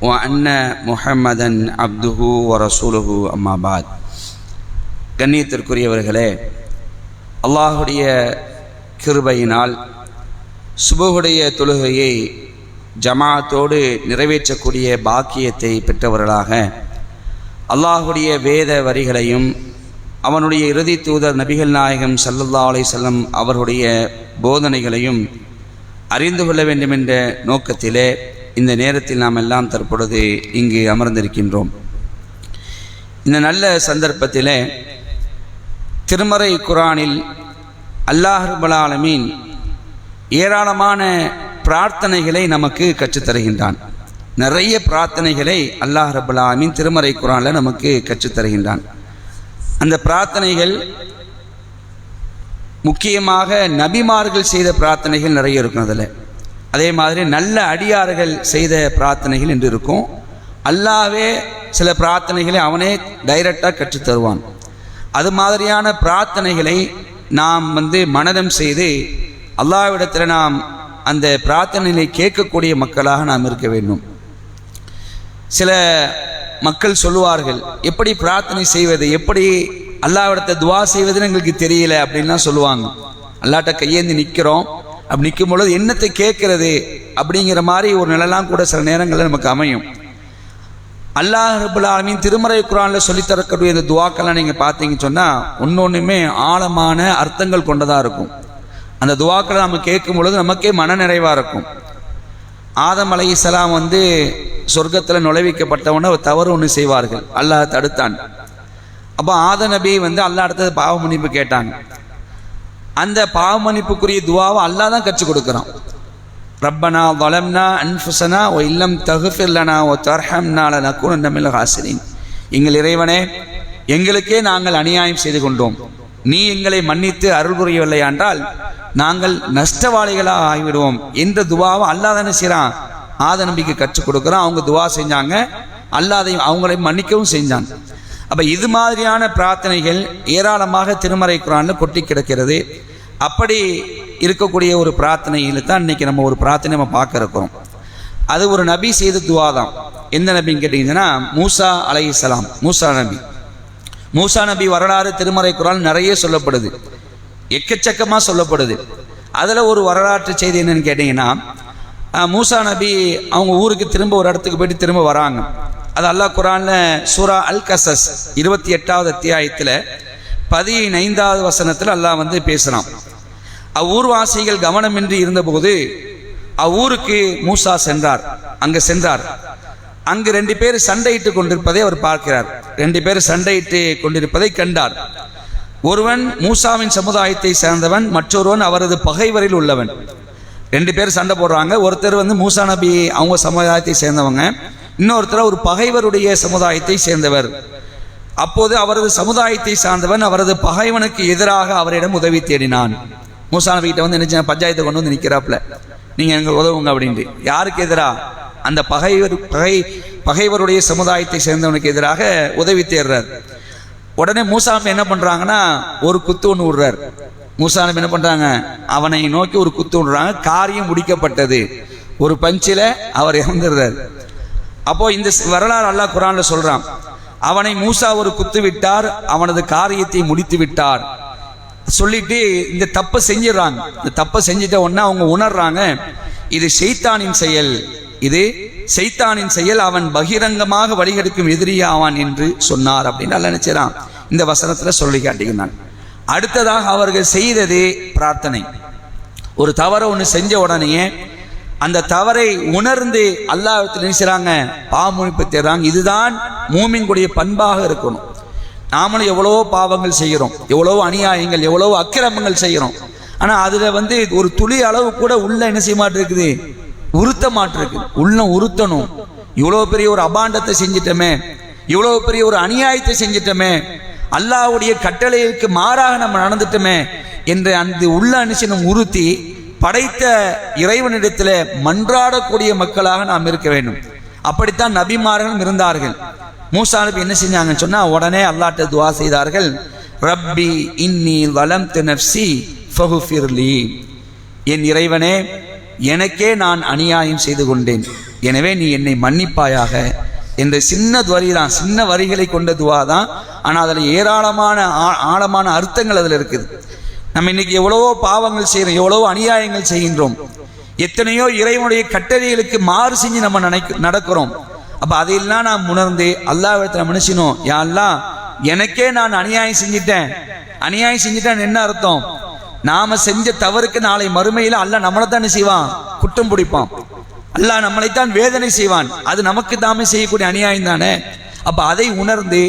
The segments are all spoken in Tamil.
அன்ன முஹம்மதன் அப்துஹு ஒரசூலுஹு அம்மாபாத் கண்ணியத்திற்குரியவர்களே அல்லாஹுடைய கிருபையினால் சுபுடைய தொழுகையை ஜமாத்தோடு நிறைவேற்றக்கூடிய பாக்கியத்தை பெற்றவர்களாக அல்லாஹுடைய வேத வரிகளையும் அவனுடைய இறுதி தூதர் நபிகள் நாயகம் சல்லல்லா அலை செல்லம் அவருடைய போதனைகளையும் அறிந்து கொள்ள வேண்டும் என்ற நோக்கத்திலே இந்த நேரத்தில் நாம் எல்லாம் தற்பொழுது இங்கு அமர்ந்திருக்கின்றோம். இந்த நல்ல சந்தர்ப்பத்தில் திருமறை குரானில் அல்லாஹர்பலாலமீன் ஆலமீன் ஏராளமான பிரார்த்தனைகளை நமக்கு கற்றுத்தருகின்றான். நிறைய பிரார்த்தனைகளை அல்லாஹ் ரபுல் திருமறை குரானில் நமக்கு கற்றுத்தருகின்றான். அந்த பிரார்த்தனைகள் முக்கியமாக நபிமார்கள் செய்த பிரார்த்தனைகள் நிறைய இருக்கும் அதில். அதே மாதிரி நல்ல அடியார்கள் செய்த பிரார்த்தனைகள் என்று இருக்கும். அல்லாவே சில பிரார்த்தனைகளை அவனே டைரக்டாக கற்றுத் தருவான். அது மாதிரியான பிரார்த்தனைகளை நாம் வந்து மனதம் செய்து அல்லாவிடத்தில் நாம் அந்த பிரார்த்தனைகளை கேட்கக்கூடிய மக்களாக நாம் இருக்க வேண்டும். சில மக்கள் சொல்லுவார்கள் எப்படி பிரார்த்தனை செய்வது? எப்படி அல்லாவிடத்தை துவா செய்வதுன்னு எங்களுக்கு தெரியல அப்படின்லாம் சொல்லுவாங்க. அல்லாட்ட கையேந்தி நிற்கிறோம் அப்படி நிற்கும் பொழுது என்னத்தை கேட்கறது? அப்படிங்கிற மாதிரி ஒரு நிலைலாம் கூட சில நேரங்களில் நமக்கு அமையும். அல்லாஹ் ரபுல் ஆலமீன் திருமறை குரானில் சொல்லித்தரக்கூடிய இந்த துவாக்கெல்லாம் நீங்கள் பார்த்தீங்கன்னு சொன்னால் ஒன்று ஆழமான அர்த்தங்கள் கொண்டதாக இருக்கும். அந்த துவாக்களை நம்ம கேட்கும் பொழுது நமக்கே மனநிறைவாக இருக்கும். ஆதம் அலை இஸ்லாம் வந்து சொர்க்கத்தில் நுழைவிக்கப்பட்டவன தவறு ஒன்று செய்வார்கள். அல்லாஹ் தடுத்தான். அப்போ ஆத நபி வந்து அல்லா அடுத்தது பாவ மன்னிப்பு கேட்டாங்க. அந்த பாவ மன்னிப்புக்குரிய துவாவை அல்லாஹ் தான் கற்றுக் கொடுக்குறான். ரப்பனா வலம்னா அன்ஃபுசனா ஓ இல்லம் தகுஃபில்லனா ஓ தர்ஹம்னால நக்கூன் தமிழ் ஹாசிரின். எங்கள் இறைவனே எங்களுக்கே நாங்கள் அநியாயம் செய்து கொண்டோம். நீ எங்களை மன்னித்து அருள் புரியவில்லை என்றால் நாங்கள் நஷ்டவாளிகளாக ஆகிவிடுவோம். என்ற துவாவை அல்லாஹ் தானே செய்கிறான் ஆத நம்பிக்கை கற்றுக் கொடுக்குறான். அவங்க துவா செஞ்சாங்க. அல்லாதையும் அவங்களையும் மன்னிக்கவும் செஞ்சான். அப்போ இது மாதிரியான பிரார்த்தனைகள் ஏராளமாக திருமறை குரானில் கொட்டி கிடக்கிறது. அப்படி இருக்கக்கூடிய ஒரு பிரார்த்தனையில் தான் இன்னைக்கு நம்ம ஒரு பிரார்த்தனை நம்ம பார்க்க இருக்கிறோம். அது ஒரு நபி செய்த துவா தான். எந்த நபின்னு கேட்டிங்கன்னா மூசா அலை இஸ்லாம் மூசா நபி. மூசா நபி வரலாறு திருமறை குரான் நிறைய சொல்லப்படுது. எக்கச்சக்கமாக சொல்லப்படுது. அதில் ஒரு வரலாற்று செய்தி என்னன்னு கேட்டிங்கன்னா மூசா நபி அவங்க ஊருக்கு திரும்ப ஒரு இடத்துக்கு போயிட்டு திரும்ப வராங்க. அது அல்லாஹ் குரானில் சூரா அல் கசஸ் இருபத்தி எட்டாவது அத்தியாயத்தில் பதினைந்தாவது வசனத்தில் அல்லாஹ் வந்து பேசுகிறான் அவ்வூர்வாசிகள் கவனமின்றி இருந்தபோது அவ்வூருக்கு மூசா சென்றார். அங்கு சென்றார். அங்கு ரெண்டு பேர் சண்டையிட்டு கொண்டிருப்பதை அவர் பார்க்கிறார். ரெண்டு பேர் சண்டையிட்டு கொண்டிருப்பதை கண்டார். ஒருவன் மூசாவின் சமுதாயத்தை சேர்ந்தவன் மற்றொருவன் அவரது பகைவரில் உள்ளவன். ரெண்டு பேர் சண்டை போடுறாங்க. ஒருத்தர் வந்து மூசா நபி அவங்க சமுதாயத்தை சேர்ந்தவங்க இன்னொருத்தர் ஒரு பகைவருடைய சமுதாயத்தை சேர்ந்தவர். அப்போது அவரது சமுதாயத்தை சார்ந்தவன் அவரது பகைவனுக்கு எதிராக அவரிடம் உதவி தேடினான். மூசா நபி வந்து நினைச்ச பஞ்சாயத்தை கொண்டு வந்து நிற்கிறாப்புல நீங்கள் எங்களுக்கு உதவுங்க அப்படின்ட்டு. யாருக்கு எதிராக அந்த பகைவர் பகை பகைவருடைய சமுதாயத்தை சேர்ந்தவனுக்கு எதிராக உதவி தேடுறார். உடனே மூசாமி என்ன பண்ணுறாங்கன்னா ஒரு குத்து ஒன்று விடுறார் மூசானபி என்ன பண்ணுறாங்க அவனை நோக்கி ஒரு குத்து விடுறாங்க காரியம் முடிக்கப்பட்டது. ஒரு பஞ்சில் அவர் இறந்துடுறார். அப்போது இந்த வரலாறு அல்லாஹ் குரானில் சொல்கிறான் அவனை மூசா ஒரு குத்து விட்டார். அவனது காரியத்தை முடித்து விட்டார். சொல்லிட்டு இந்த தப்பை செஞ்சிடறாங்க. இந்த தப்பை செஞ்சிட்ட உடனே அவங்க உணர்றாங்க இது செய்தானின் செயல். இது செய்தானின் செயல் அவன் பகிரங்கமாக வழிகெடுக்கும் எதிரியாவான் என்று சொன்னார் அப்படின்னு நல்லா நினைச்சான் இந்த வசனத்தில் சொல்லி காட்டுகிறான் அடுத்ததாக அவர்கள் செய்தது பிரார்த்தனை. ஒரு தவறை ஒன்று செஞ்ச உடனேயே அந்த தவறை உணர்ந்து அல்லாஹத்தில் நினைச்சாங்க பாமுனிப்பு தேடுறாங்க. இதுதான் மூமின்குடைய பண்பாக இருக்கணும். நாமளும் எவ்வளவோ பாவங்கள் செய்கிறோம். எவ்வளவோ அநியாயங்கள் எவ்வளவோ அக்கிரமங்கள் செய்கிறோம். ஆனால் அதில் வந்து ஒரு துளி அளவு கூட உள்ள என்ன செய்ய மாட்டிருக்குது? உறுத்த மாட்டிருக்கு. உள்ள உறுத்தணும். இவ்வளோ பெரிய ஒரு அபாண்டத்தை செஞ்சிட்டோமே. இவ்வளோ பெரிய ஒரு அநியாயத்தை செஞ்சிட்டோமே. அல்லாஹ்வுடைய கட்டளைக்கு மாறாக நம்ம நடந்துட்டோமே என்று அந்த உள்ள அனுசனம் உறுத்தி படைத்த இறைவனிடத்தில் மன்றாடக்கூடிய மக்களாக நாம் இருக்க வேண்டும். அப்படித்தான் நபிமார்களும் இருந்தார்கள். மூசா நபி என்ன செஞ்சாங்கன்னு சொன்னா உடனே அல்லாட்ட துவா செய்தார்கள் ரப்பி இன்னி வலம் நஃப்சி ஃபகுஃபிர்லி என் இறைவனே எனக்கே நான் அநியாயம் செய்து கொண்டேன். எனவே நீ என்னை மன்னிப்பாயாக. என்ற சின்ன வரி தான் சின்ன வரிகளை கொண்ட துவா தான். ஆனால் அதில் ஏராளமான ஆ- ஆழமான அர்த்தங்கள் அதில் இருக்குது. நம்ம இன்னைக்கு எவ்வளவோ பாவங்கள் செய்கிறோம் எவ்வளவோ அநியாயங்கள் செய்கின்றோம். எத்தனையோ இறைவனுடைய கட்டளைகளுக்கு மாறு செஞ்சு நம்ம நினைக்க நடக்கிறோம். அப்போ அதையெல்லாம் நாம் உணர்ந்து அல்லாவிடத்தில் மனுஷனும் யா எனக்கே நான் அநியாயம் செஞ்சிட்டேன். அநியாயம் செஞ்சிட்டேன் என்ன அர்த்தம்? நாம செஞ்ச தவறுக்கு நாளை மறுமையில் அல்லாஹ் நம்மளை தானே செய்வான். குற்றம் பிடிப்பான். அல்லாஹ் நம்மளைத்தான் வேதனை செய்வான். அது நமக்கு தாமே செய்யக்கூடிய அநியாயம் தானே? அப்ப அதை உணர்ந்து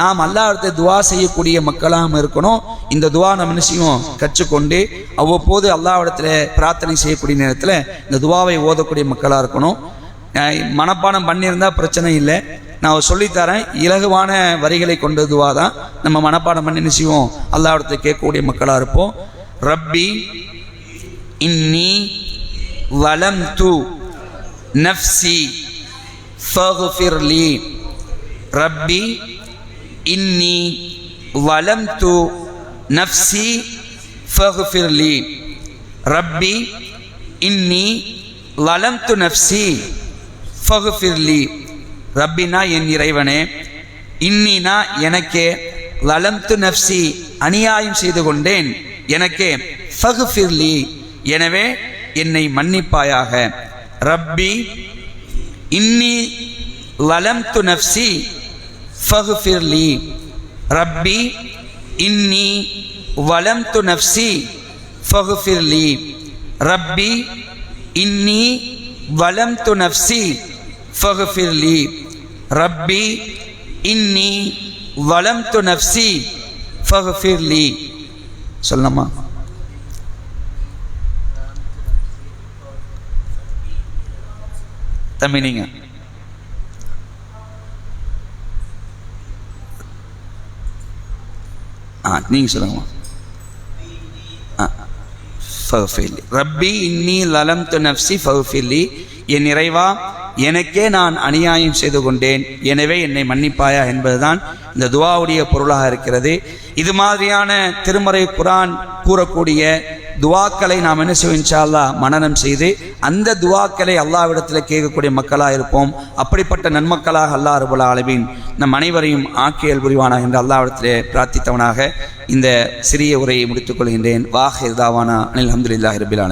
நாம் அல்லாஹத்தை துவா செய்யக்கூடிய மக்களாகவும் இருக்கணும். இந்த துவா நம்ம நிச்சயம் கற்றுக்கொண்டு அவ்வப்போது அல்லாஹ்விடத்துல பிரார்த்தனை செய்யக்கூடிய நேரத்தில் இந்த துவாவை ஓதக்கூடிய மக்களாக இருக்கணும். மனப்பாடம் பண்ணியிருந்தால் பிரச்சனை இல்லை. நான் சொல்லித்தரேன் இலகுவான வரிகளை கொண்டதுவாக தான் நம்ம மனப்பாடம் பண்ணி என்ன செய்வோம்? அல்லாவிடத்தை கேட்கக்கூடிய மக்களாக இருப்போம். ரப்பி இன்னி வலம் து நஃப்சி ஃபகுஃபிர்லி ரப்பி இன்னி வலம் து நஃப்சி ஃபகுஃபிர்லி ரப்பி இன்னி வலம் து நஃப்சி. ஃபகுஃபிர்லி ரப்பினா என் இறைவனே இன்னினா எனக்கே வலம்து நஃப்சி அநியாயம் செய்து கொண்டேன். எனக்கே ஃபகுஃபிர்லி எனவே என்னை மன்னிப்பாயாக. ரப்பி இன்னி வலம்து நஃப்சி ஃபகுஃபிர்லி ரப்பி இன்னி வலம்து நஃப்சி ஃபகுஃபிர்லி ரப்பி இன்னி வலம்து நஃப்சி ஃபகுஃபிர்லி ரப்பி இன்னி வலம்து நஃப்சி ஃபகுஃபிர்லி சொல்லலாமா தம்பி நீங்க. ஆ நீங்க சொல்லுங்கம்மா ஆ ஃபஃபிலி ரப்பி இன்னி லலம் து நஃப்சி ஃபஃபிலி என் நிறைவா எனக்கே நான் அநியாயம் செய்து கொண்டேன். எனவே என்னை மன்னிப்பாயா என்பதுதான் இந்த துவாவுடைய பொருளாக இருக்கிறது. இது மாதிரியான திருமறை குரான் கூறக்கூடிய துவாக்களை நாம் என்ன செய்வோம் இன்ஷா மனனம் செய்து அந்த துவாக்களை அல்லாவிடத்தில் கேட்கக்கூடிய மக்களாக இருப்போம். அப்படிப்பட்ட நன்மக்களாக அல்லா ரபுல்லா அளவின் நம் அனைவரையும் ஆக்கியல் புரிவானா என்று அல்லாவிடத்திலே பிரார்த்தித்தவனாக இந்த சிறிய உரையை முடித்துக் கொள்கின்றேன். வாஹ் இதாவானா அனில் அஹமதுல்லாஹ் ரபிலான